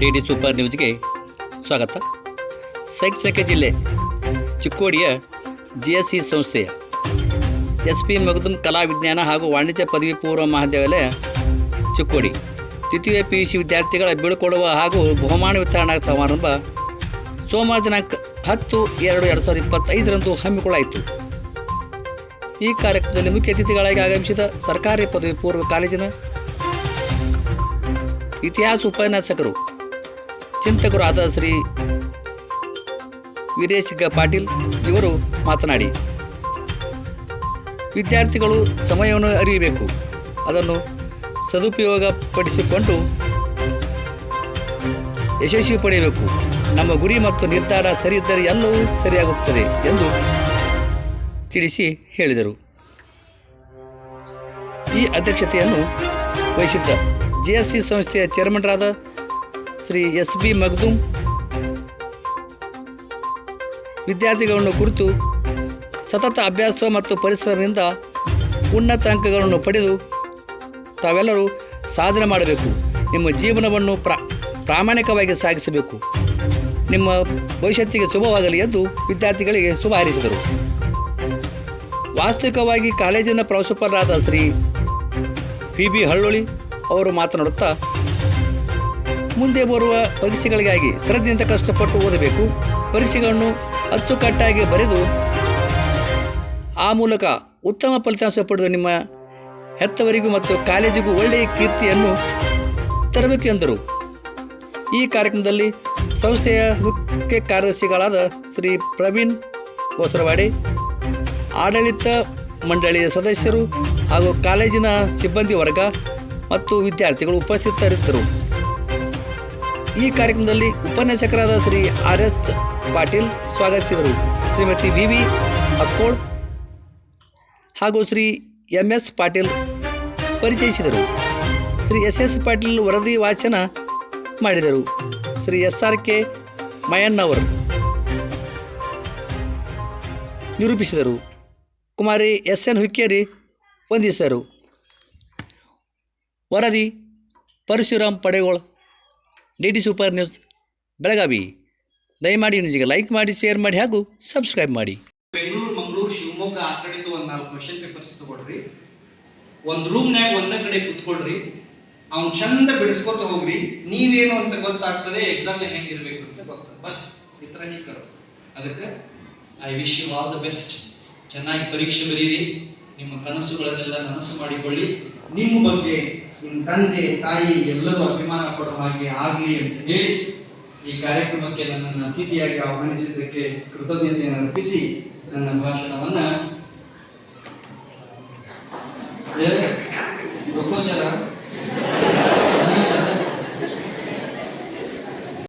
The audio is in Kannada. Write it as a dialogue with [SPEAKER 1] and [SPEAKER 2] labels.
[SPEAKER 1] ಡಿ ಡಿ ಸೂಪರ್ ನ್ಯೂಸ್ಗೆ ಸ್ವಾಗತ. ಶೈಕ್ಷಣಿಕ ಜಿಲ್ಲೆ ಚಿಕ್ಕೋಡಿಯ ಜಿ ಎಸ್ ಸಿ ಸಂಸ್ಥೆಯ ಎಸ್ ಪಿ ಮಗದುಮ್ ಕಲಾ ವಿಜ್ಞಾನ ಹಾಗೂ ವಾಣಿಜ್ಯ ಪದವಿ ಪೂರ್ವ ಮಹಾವಿದ್ಯಾಲಯ ಚಿಕ್ಕೋಡಿ. ದ್ವಿತೀಯ ಪಿ ಯು ಸಿ ವಿದ್ಯಾರ್ಥಿಗಳ ಬೀಳ್ಕೊಡುವ ಹಾಗೂ ಬಹುಮಾನ ವಿತರಣಾ ಸಮಾರಂಭ ಸೋಮವಾರ ದಿನಾಂಕ ಹತ್ತು ಎರಡು ಎರಡು ಸಾವಿರದ ಇಪ್ಪತ್ತೈದರಂದು ಹಮ್ಮಿಕೊಳ್ಳಾಯಿತು. ಈ ಕಾರ್ಯಕ್ರಮದಲ್ಲಿ ಮುಖ್ಯ ಅತಿಥಿಗಳಾಗಿ ಆಗಮಿಸಿದ ಸರ್ಕಾರಿ ಪದವಿ ಪೂರ್ವ ಕಾಲೇಜಿನ ಇತಿಹಾಸ ಉಪನ್ಯಾಸಕರು ಚಿಂತಕರು ಆದ ಶ್ರೀ ವೀರೇಶ್ ಪಾಟೀಲ್ ಇವರು ಮಾತನಾಡಿ, ವಿದ್ಯಾರ್ಥಿಗಳು ಸಮಯವನ್ನು ಅರಿಯಬೇಕು. ಅದನ್ನು ಸದುಪಯೋಗಪಡಿಸಿಕೊಂಡು ಯಶಸ್ವಿ ಪಡೆಯಬೇಕು. ನಮ್ಮ ಗುರಿ ಮತ್ತು ನಿರ್ಧಾರ ಸರಿಯಿದ್ದರೆ ಎಲ್ಲವೂ ಸರಿಯಾಗುತ್ತದೆ ಎಂದು ತಿಳಿಸಿ ಹೇಳಿದರು. ಈ ಅಧ್ಯಕ್ಷತೆಯನ್ನು ವಹಿಸಿದ್ದ ಜೆ ಎಸ್ ಸಿ ಸಂಸ್ಥೆಯ ಚೇರ್ಮನ್ರಾದ ಶ್ರೀ ಎಸ್ ಬಿ ಮಗ್ದುಂ. ವಿದ್ಯಾರ್ಥಿಗಳನ್ನು ಕುರಿತು ಸತತ ಅಭ್ಯಾಸ ಮತ್ತು ಪರಿಸರದಿಂದ ಉನ್ನತ ಅಂಕಗಳನ್ನು ಪಡೆದು ತಾವೆಲ್ಲರೂ ಸಾಧನೆ ಮಾಡಬೇಕು. ನಿಮ್ಮ ಜೀವನವನ್ನು ಪ್ರಾ, ಪ್ರಾಮಾಣಿಕವಾಗಿ ಸಾಗಿಸಬೇಕು. ನಿಮ್ಮ ಭವಿಷ್ಯತ್ತಿಗೆ ಶುಭವಾಗಲಿ ಎಂದು ವಿದ್ಯಾರ್ಥಿಗಳಿಗೆ ಶುಭ ಹಾರೈಸಿದರು. ವಾಸ್ತವಿಕವಾಗಿ ಕಾಲೇಜಿನ ಪ್ರಾಂಶುಪಾಲರಾದ ಶ್ರೀ ಪಿ ಬಿ ಹಳ್ಳೊಳಿ ಅವರು ಮಾತನಾಡುತ್ತಾ ಮುಂದೆ ಬರುವ ಪರೀಕ್ಷೆಗಳಿಗಾಗಿ ಶ್ರದ್ಧೆಯಿಂದ ಕಷ್ಟಪಟ್ಟು ಓದಬೇಕು. ಪರೀಕ್ಷೆಗಳನ್ನು ಅಚ್ಚುಕಟ್ಟಾಗಿ ಬರೆದು ಆ ಮೂಲಕ ಉತ್ತಮ ಫಲಿತಾಂಶ ಪಡೆದು ನಿಮ್ಮ ಹೆತ್ತವರಿಗೂ ಮತ್ತು ಕಾಲೇಜಿಗೂ ಒಳ್ಳೆಯ ಕೀರ್ತಿಯನ್ನು ತರಬೇಕು ಎಂದರು. ಈ ಕಾರ್ಯಕ್ರಮದಲ್ಲಿ ಸಂಸ್ಥೆಯ ಮುಖ್ಯ ಕಾರ್ಯದರ್ಶಿಗಳಾದ ಶ್ರೀ ಪ್ರವೀಣ್ ಹೊಸರವಾಡಿ, ಆಡಳಿತ ಮಂಡಳಿಯ ಸದಸ್ಯರು ಹಾಗೂ ಕಾಲೇಜಿನ ಸಿಬ್ಬಂದಿ ವರ್ಗ ಮತ್ತು ವಿದ್ಯಾರ್ಥಿಗಳು ಉಪಸ್ಥಿತರಿದ್ದರು. ಈ ಕಾರ್ಯಕ್ರಮದಲ್ಲಿ ಉಪನ್ಯಾಸಕರಾದ ಶ್ರೀ ಆರ್ ಎಸ್ ಪಾಟೀಲ್ ಸ್ವಾಗತಿಸಿದರು. ಶ್ರೀಮತಿ ವಿ ವಿ ಅಕ್ಕೋಳ್ ಹಾಗೂ ಶ್ರೀ ಎಂ ಎಸ್ ಪಾಟೀಲ್ ಪರಿಚಯಿಸಿದರು. ಶ್ರೀ ಎಸ್ ಎಸ್ ಪಾಟೀಲ್ ವರದಿ ವಾಚನ ಮಾಡಿದರು. ಶ್ರೀ ಎಸ್ ಆರ್ ಕೆ ಮಯಣ್ಣವರು ನಿರೂಪಿಸಿದರು. ಕುಮಾರಿ ಎಸ್ ಎನ್ ಹುಕ್ಕೇರಿ ವಂದಿಸಿದರು. ವರದಿ Parashuram Padegol D D super news, Belagavi. ದಯಮಾಡಿ ನ್ಯೂಸಿಗೆ ಲೈಕ್ ಮಾಡಿ, ಶೇರ್ ಮಾಡಿ ಹಾಗೂ ಸಬ್ಸ್ಕ್ರೈಬ್ ಮಾಡಿ.
[SPEAKER 2] ಬೆಂಗಳೂರು, ಮಂಗಳೂರು, ಶಿವಮೊಗ್ಗ ಆ ಕಡೆದು ಒಂದು ನಾಲ್ಕು ಕ್ವಶನ್ ಪೇಪರ್ಸ್ ತಗೊಳ್ರಿ. ಒಂದು ರೂಮ್ನ್ಯಾಗ ಒಂದ ಕಡೆ ಕುತ್ಕೊಳ್ರಿ. ಅವ್ನು ಚಂದ ಬಿಡಿಸ್ಕೊತ ಹೋಗ್ರಿ. ನೀವೇನು ಅಂತ ಗೊತ್ತಾಗ್ತದೆ ಎಕ್ಸಾಮ್ ಹೆಂಗಿರ್ಬೇಕು ಅಂತ ಗೊತ್ತಾಗ್ತದೆ. ಬಸ್, ಈ ಥರ ಹಿಂಗೆ ಅದಕ್ಕೆ I wish you all the best ಚೆನ್ನಾಗಿ ಪರೀಕ್ಷೆ ಬರೀರಿ. ನಿಮ್ಮ ಕನಸುಗಳನ್ನೆಲ್ಲ ನನಸು ಮಾಡಿಕೊಳ್ಳಿ. ನಿಮ್ಮ ಬಗ್ಗೆ ನಿಮ್ಮ ತಂದೆ, ತಾಯಿ ಎಲ್ಲರೂ ಅಭಿಮಾನ ಪಡೋ ಹಾಗೆ ಆಗಲಿ ಅಂತ ಹೇಳಿ ಈ ಕಾರ್ಯಕ್ರಮಕ್ಕೆ ನನ್ನನ್ನು ಅತಿಥಿಯಾಗಿ ಆಹ್ವಾನಿಸಿದ್ದಕ್ಕೆ ಕೃತಜ್ಞತೆಯನ್ನು ಅರ್ಪಿಸಿ ನನ್ನ ಭಾಷಣವನ್ನ ಪ್ರಕೋಚರ